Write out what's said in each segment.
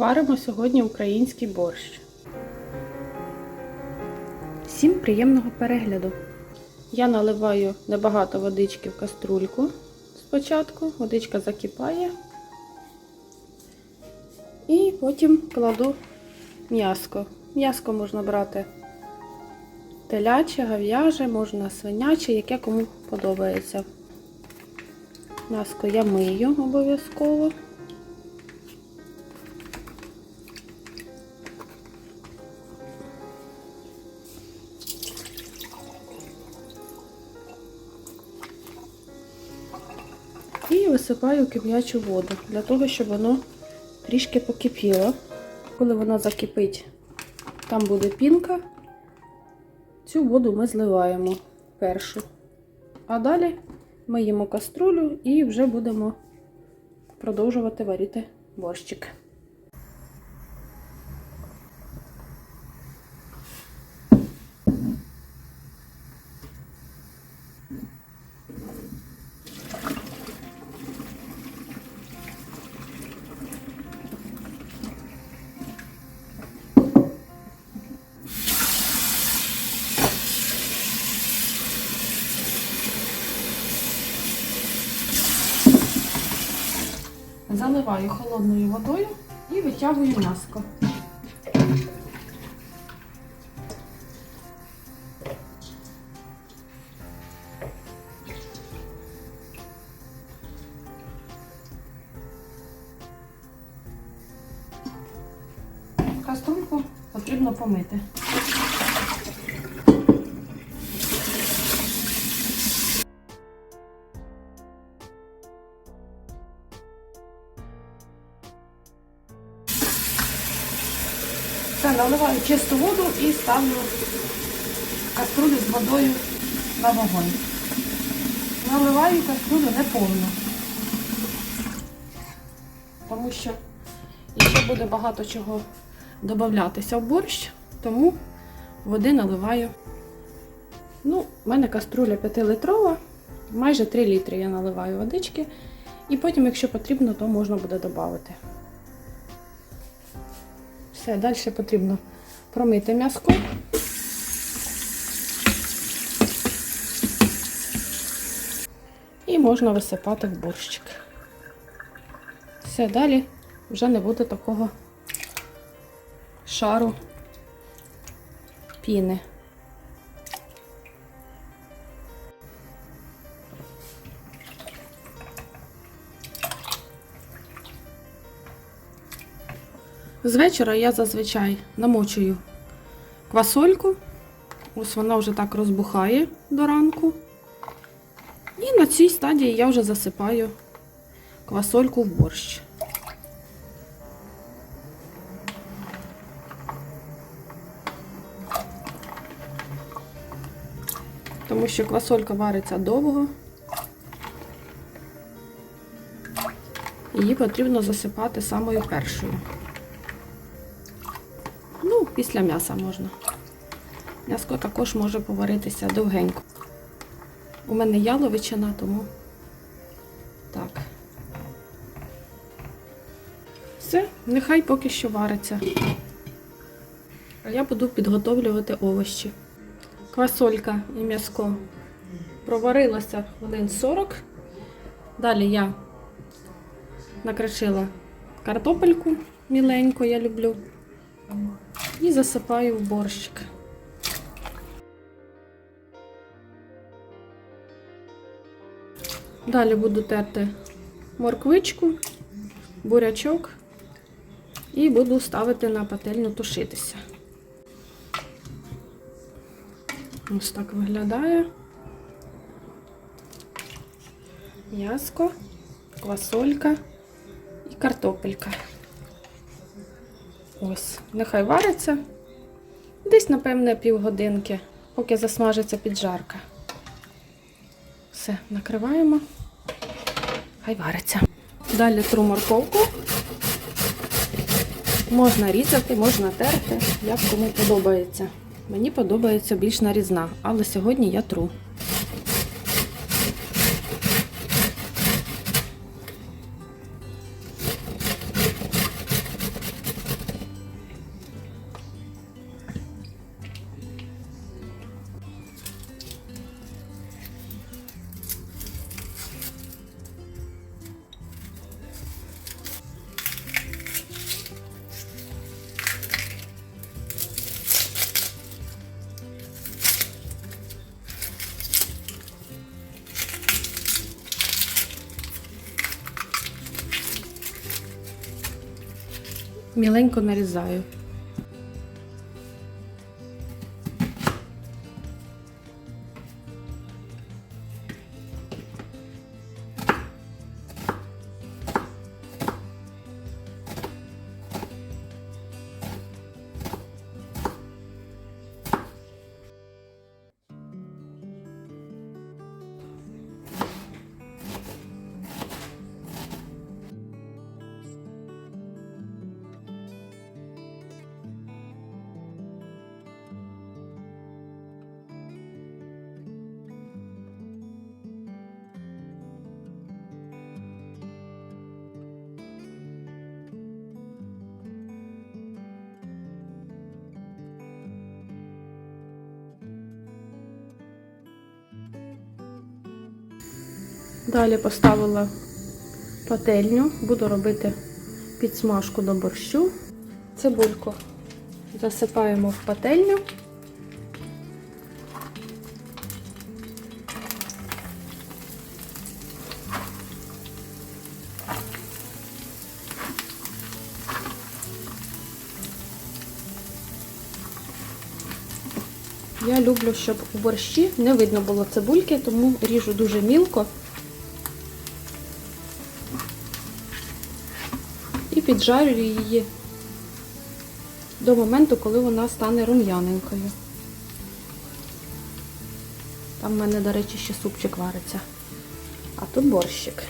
Варимо сьогодні український борщ. Всім приємного перегляду. Я наливаю небагато водички в каструльку спочатку. Водичка закипає. І потім кладу м'яско. М'яско можна брати теляче, гав'яже, можна свиняче, яке кому подобається. М'яско я мию обов'язково. І кип'ячу воду для того, щоб воно трішки покипіло. Коли воно закипить, там буде пінка. Цю воду ми зливаємо першу. А далі миємо каструлю і вже будемо продовжувати варити борщик. Заливаю холодною водою і витягую м'яско. Каструльку потрібно помити. Наливаю чисту воду і ставлю каструлю з водою на вогонь. Наливаю каструлю не повну, тому що ще буде багато чого додатися в борщ, тому води наливаю. Ну, в мене каструля 5-литрова, майже 3 літри я наливаю водички. І потім, якщо потрібно, то можна буде додати. Все, далі потрібно промити м'яско. І можна висипати в борщик. Все, далі вже не буде такого шару піни. З вечора я зазвичай намочую квасольку. Ось вона вже так розбухає до ранку. І на цій стадії я вже засипаю квасольку в борщ. Тому що квасолька вариться довго. Її потрібно засипати самою першою. Після м'яса можна. М'яско також може поваритися довгенько. У мене яловичина, тому так. Все, нехай поки що вариться. А я буду підготовлювати овочі. Квасолька і м'яско проварилося хвилин 40. Далі я накришила картопельку міленьку, я люблю. І засипаю в борщик. Далі буду терти морквичку, бурячок і буду ставити на пательню тушитися. Ось так виглядає. М'яско, квасолька і картопелька. Ось, нехай вариться. Десь, напевне, півгодинки, поки засмажиться піджарка. Все, накриваємо. Хай вариться. Далі тру морковку. Можна різати, можна терти, як кому подобається. Мені подобається більш нарізна, але сьогодні я тру. Міленько нарізаю. Далі поставила пательню, буду робити підсмажку до борщу. Цибульку засипаємо в пательню. Я люблю, щоб у борщі не видно було цибульки, тому ріжу дуже мілко. Піджарюю її до моменту, коли вона стане рум'яненькою. Там в мене, до речі, ще супчик вариться. А тут борщик.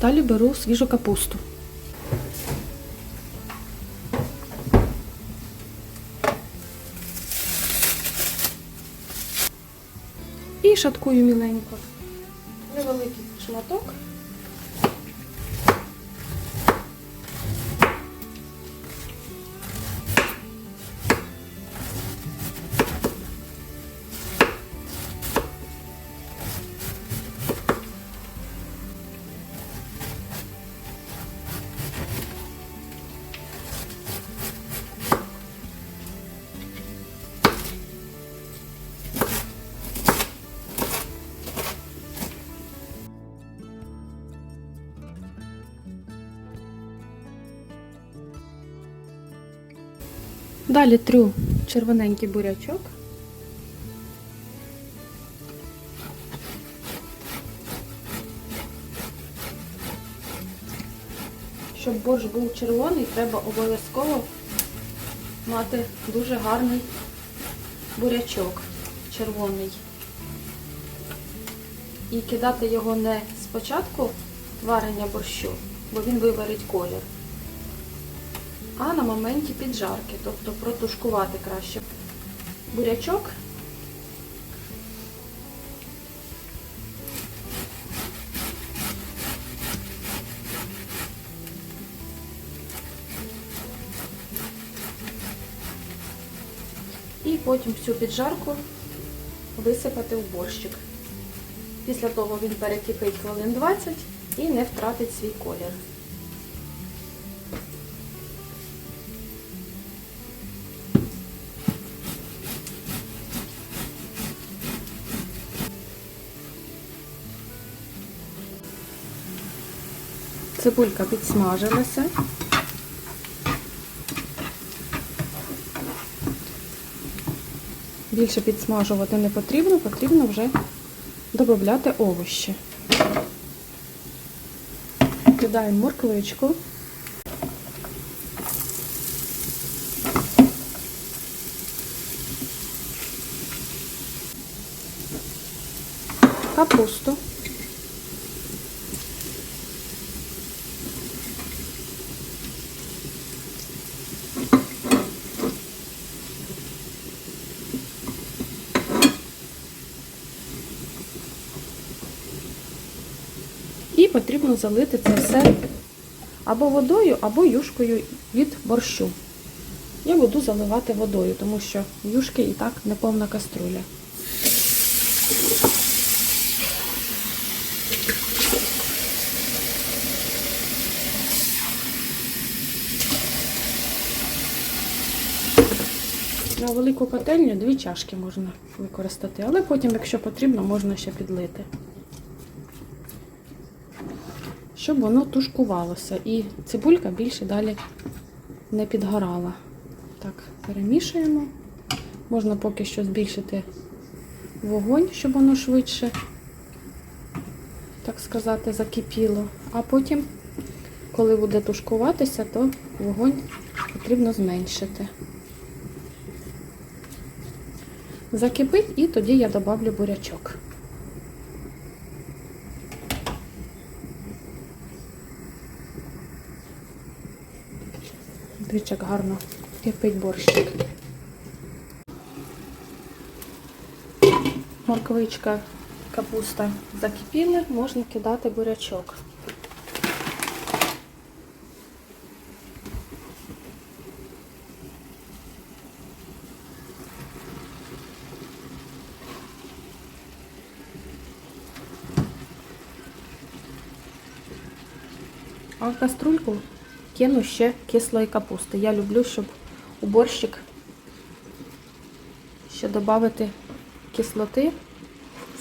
Далі беру свіжу капусту. І шаткую міленько. Невеликий шматок. Далі трю червоненький бурячок. Щоб борщ був червоний, треба обов'язково мати дуже гарний бурячок червоний. І кидати його не спочатку варення борщу, бо він виварить колір а на моменті піджарки, тобто протушкувати краще бурячок. І потім всю піджарку висипати в борщик. Після того він перекипить хвилин 20 і не втратить свій колір. Цибулька підсмажилася. Більше підсмажувати не потрібно, потрібно вже додати овочі. Кидаємо морквичку. Капусту. І потрібно залити це все або водою, або юшкою від борщу. Я буду заливати водою, тому що юшки і так неповна каструля. На велику пательню дві чашки можна використати, але потім, якщо потрібно, можна ще підлити. Щоб воно тушкувалося і цибулька більше далі не підгорала. Так, перемішуємо. Можна поки що збільшити вогонь, щоб воно швидше, так сказати, закипіло. А потім, коли буде тушкуватися, то вогонь потрібно зменшити. Закипить і тоді я добавлю бурячок. Дивіться, як гарно кипить борщик. Морквичка, капуста закипіли, можна кидати бурячок. А каструльку кину ще кислої капусти. Я люблю, щоб у борщик ще додати кислоти.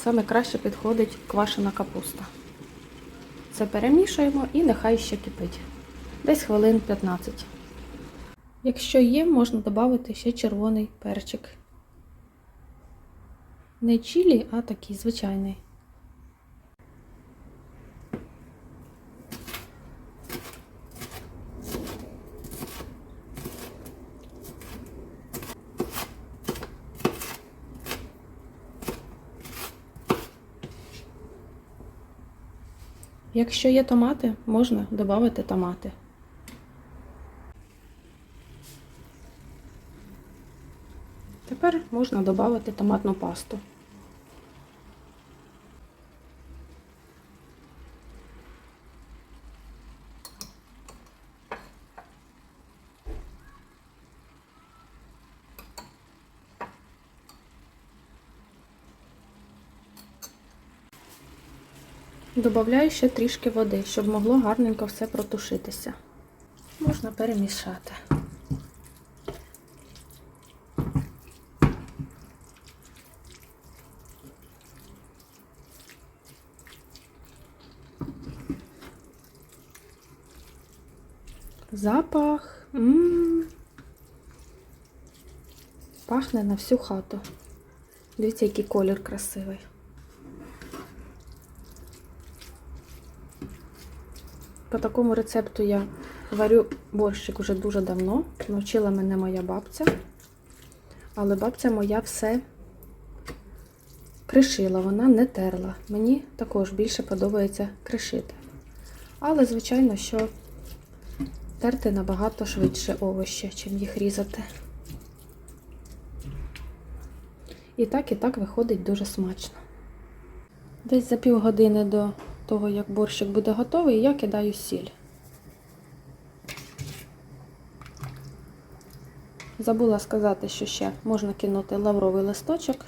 Саме краще підходить квашена капуста. Це перемішуємо і нехай ще кипить. Десь хвилин 15. Якщо є, можна додати ще червоний перчик. Не чилі, а такий звичайний. Якщо є томати, можна додати томати. Тепер можна додати томатну пасту. Добавляю ще трішки води, щоб могло гарненько все протушитися. Можна перемішати. Запах. М -м -м. Пахне на всю хату. Дивіться, який колір красивий. По такому рецепту я варю борщик уже дуже давно. Навчила мене моя бабця. Але бабця моя все кришила, вона не терла. Мені також більше подобається кришити. Але, звичайно, що терти набагато швидше овочі, чим їх різати. І так, і так виходить дуже смачно. Десь за півгодини до того, як борщик буде готовий, я кидаю сіль. Забула сказати, що ще можна кинути лавровий листочок,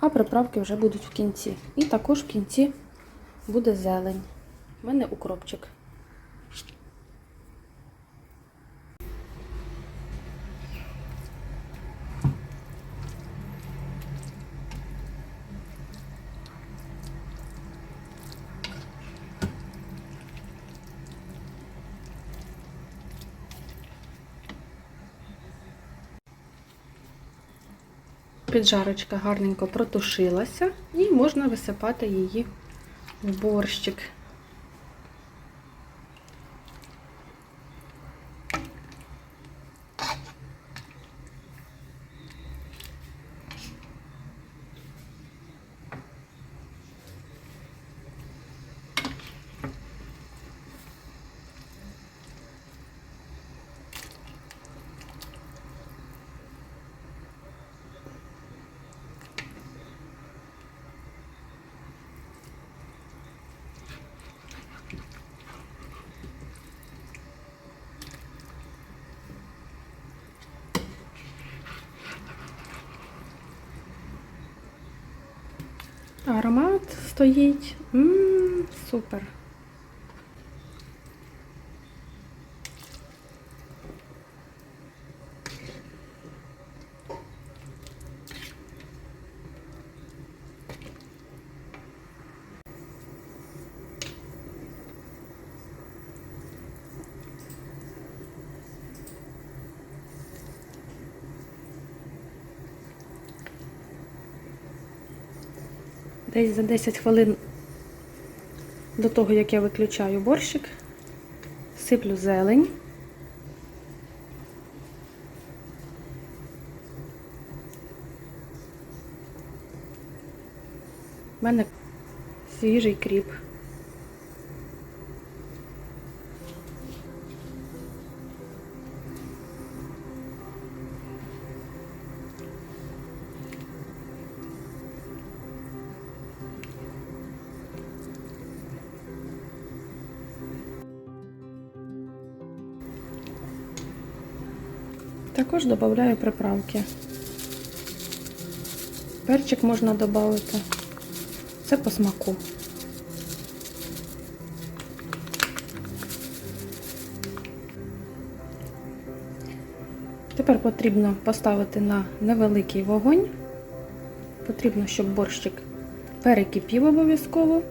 а приправки вже будуть в кінці. І також в кінці буде зелень. У мене укропчик. Піджарочка гарненько протушилася і можна висипати її в борщик. Аромат стоїть. Ммм, супер. Десь за 10 хвилин до того, як я виключаю борщик, сиплю зелень. У мене свіжий кріп. Також додаю приправки. Перчик можна додати. Це по смаку. Тепер потрібно поставити на невеликий вогонь. Потрібно, щоб борщик перекипів обов'язково,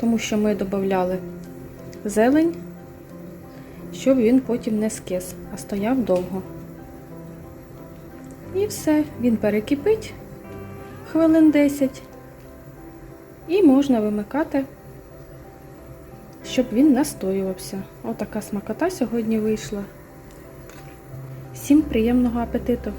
тому що ми додавали зелень, щоб він потім не скис, а стояв довго. І все, він перекипить хвилин 10. І можна вимикати, щоб він настоювався. Отака смакота сьогодні вийшла. Всім приємного апетиту!